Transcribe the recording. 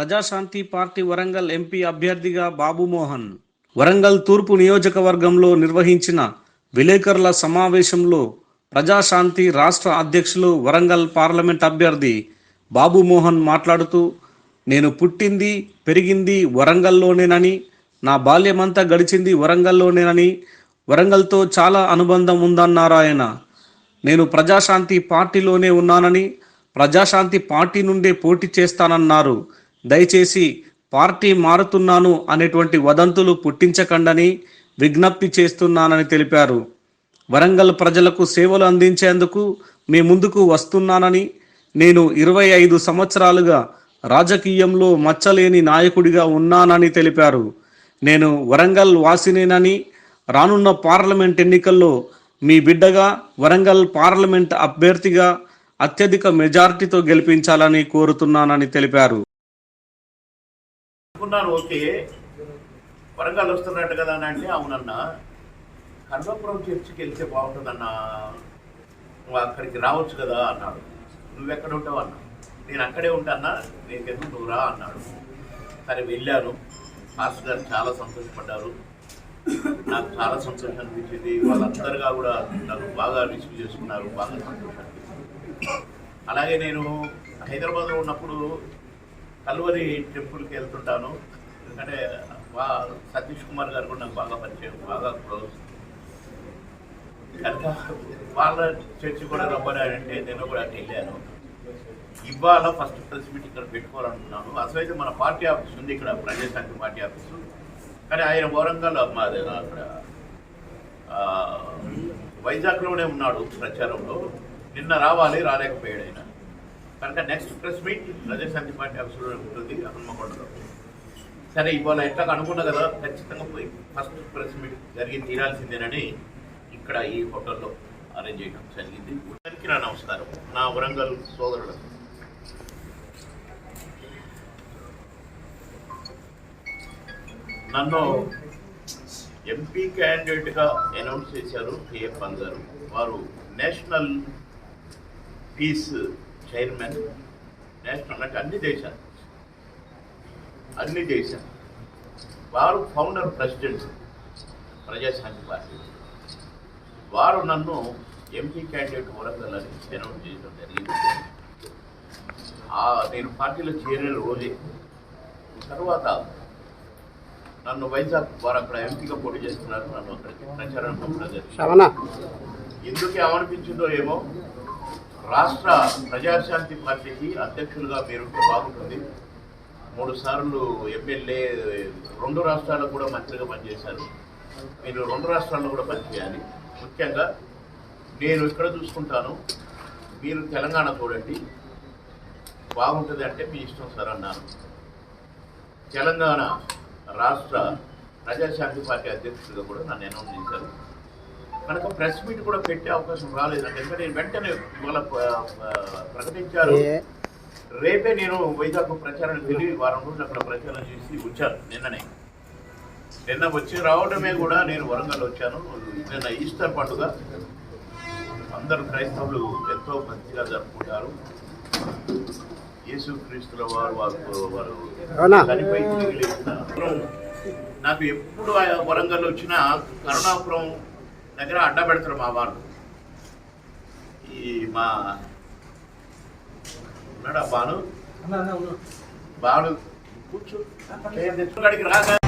Praja Shanti party Warangal MP అభ్యర్థిగా బాబుమోహన్ వరంగల్ తూర్పు నియోజకవర్గంలో నిర్వహించిన విలేకరుల సమావేశంలో ప్రజాశాంతి రాష్ట్ర అధ్యక్షులు వరంగల్ పార్లమెంట్ అభ్యర్థి బాబుమోహన్ మాట్లాడుతూ నేను పుట్టింది పెరిగింది వరంగల్లోనేనని నా బాల్యమంతా గడిచింది వరంగల్లోనేనని వరంగల్తో చాలా అనుబంధం ఉందన్నారు ఆయన నేను ప్రజాశాంతి పార్టీలోనే ఉన్నానని ప్రజాశాంతి పార్టీ నుండే పోటీ చేస్తానన్నారు. దయచేసి పార్టీ మారుతున్నాను అనేటువంటి వదంతులు పుట్టించకండని విజ్ఞప్తి చేస్తున్నానని తెలిపారు. వరంగల్ ప్రజలకు సేవలు అందించేందుకు మీ ముందుకు వస్తున్నానని నేను ఇరవై ఐదు సంవత్సరాలుగా రాజకీయంలో మచ్చలేని నాయకుడిగా ఉన్నానని తెలిపారు. నేను వరంగల్ వాసినేనని రానున్న పార్లమెంట్ ఎన్నికల్లో మీ బిడ్డగా వరంగల్ పార్లమెంట్ అభ్యర్థిగా అత్యధిక మెజార్టీతో గెలిపించాలని కోరుతున్నానని తెలిపారు. అనుకున్నాను ఓకే. వరంగల్ వస్తున్నట్టు కదా అని అంటే అవునన్నా. కన్వపురం చర్చికి వెళ్తే బాగుంటుందన్నా. నువ్వు అక్కడికి రావచ్చు కదా అన్నాడు. నువ్వెక్కడ ఉంటావు అన్నా. నేను అక్కడే ఉంటానా? నీకెందుకు నువ్వు రా అన్నాడు. సరే వెళ్ళాను. మాస్టర్ గారు చాలా సంతోషపడ్డారు. నాకు చాలా సంతోషం అనిపించింది. వాళ్ళందరుగా కూడా నన్ను బాగా రిసీవ్ చేసుకున్నారు. బాగా సంతోషం అనిపించింది. అలాగే నేను హైదరాబాద్లో ఉన్నప్పుడు కల్వరి టెంపుల్కి వెళ్తుంటాను. ఎందుకంటే సతీష్ కుమార్ గారు కూడా నాకు బాగా పరిచయం బాగా క్లోజ్. కనుక వాళ్ళ చర్చి కూడా రమ్మని అంటే నేను కూడా అటు వెళ్ళాను. ఇవాళ ఫస్ట్ ప్రెస్ మీట్ ఇక్కడ పెట్టుకోవాలనుకున్నాను. అసలు అయితే మన పార్టీ ఆఫీస్ ఉంది ఇక్కడ ప్రజాశాంతి పార్టీ ఆఫీసు. కానీ ఆయన వరంగల్ మాది అక్కడ వైజాగ్లోనే ఉన్నాడు ప్రచారంలో. నిన్న రావాలి రాలేకపోయాడు ఆయన. కనుక next press meet Prajashanti party ఆఫీసులో ఉంటుంది హనుమకొండలో. సరే ఇవాళ ఎట్లా అనుకున్నా కదా ఖచ్చితంగా పోయి ఫస్ట్ ప్రెస్ మీట్ జరిగి తీరాల్సిందేనని ఇక్కడ ఈ హోటల్లో అరేంజ్ చేయడం జరిగింది. అందరికీ నా నమస్కారం. నా వరంగల్ సోదరులకు. నన్ను ఎంపీ క్యాండిడేట్గా అనౌన్స్ చేశారు కేఎఫ్ గారు వారు నేషనల్ పీస్ చైర్మన్ నేషనల్ అంటే అన్ని దేశాలు. అన్ని దేశాలు. వారు ఫౌండర్ ప్రెసిడెంట్ ప్రజాశాంతి పార్టీ. వారు నన్ను ఎంపీ క్యాండిడేట్ వరంగల్ అని అనౌన్స్ చేయడం జరిగింది. నేను పార్టీలో చేరిన రోజే తర్వాత నన్ను వైజాగ్ వారు అక్కడ ఎంపీగా పోటీ చేస్తున్నారు. నన్ను అక్కడికి ప్రచారం ఎందుకు ఏమనిపించిందో ఏమో రాష్ట్ర ప్రజాశాంతి పార్టీకి అధ్యక్షులుగా మీరుంటే బాగుంటుంది. మూడు సార్లు ఎమ్మెల్యే రెండు రాష్ట్రాలకు కూడా మంత్రిగా పనిచేశారు. మీరు రెండు రాష్ట్రాల్లో కూడా పనిచేయాలి. ముఖ్యంగా నేను ఇక్కడ చూసుకుంటాను. మీరు తెలంగాణ చూడండి. బాగుంటుంది అంటే మీ ఇష్టం సార్ అన్నాను తెలంగాణ రాష్ట్ర ప్రజాశాంతి పార్టీ అధ్యక్షుడిగా కూడా నన్ను అనౌన్స్ చేశారు. కనుక ప్రెస్ మీట్ కూడా పెట్టే అవకాశం రాలేదు ఎందుకంటే నేను వెంటనే ఇవాళ ప్రకటించారు. రేపే నేను వైజాగ్ ప్రచారానికి వెళ్ళి వారం రోజులు అక్కడ ప్రచారం చేసి వచ్చాను నిన్ననే. నిన్న వచ్చి రావడమే కూడా నేను వరంగల్ వచ్చాను. నిన్న ఈస్టర్ పండుగ. అందరు క్రైస్తవులు ఎంతో భక్తిగా జరుపుకుంటారు. యేసు క్రీస్తుల వారు వారు వారు? చనిపోయి నాకు ఎప్పుడు వరంగల్ వచ్చినా కరుణాపురం దగ్గర అడ్డ పెడతారు మా వారు ఈ మా ఉన్నాడా బాను బాను కూర్చో. తెచ్చుకోడికి రాగా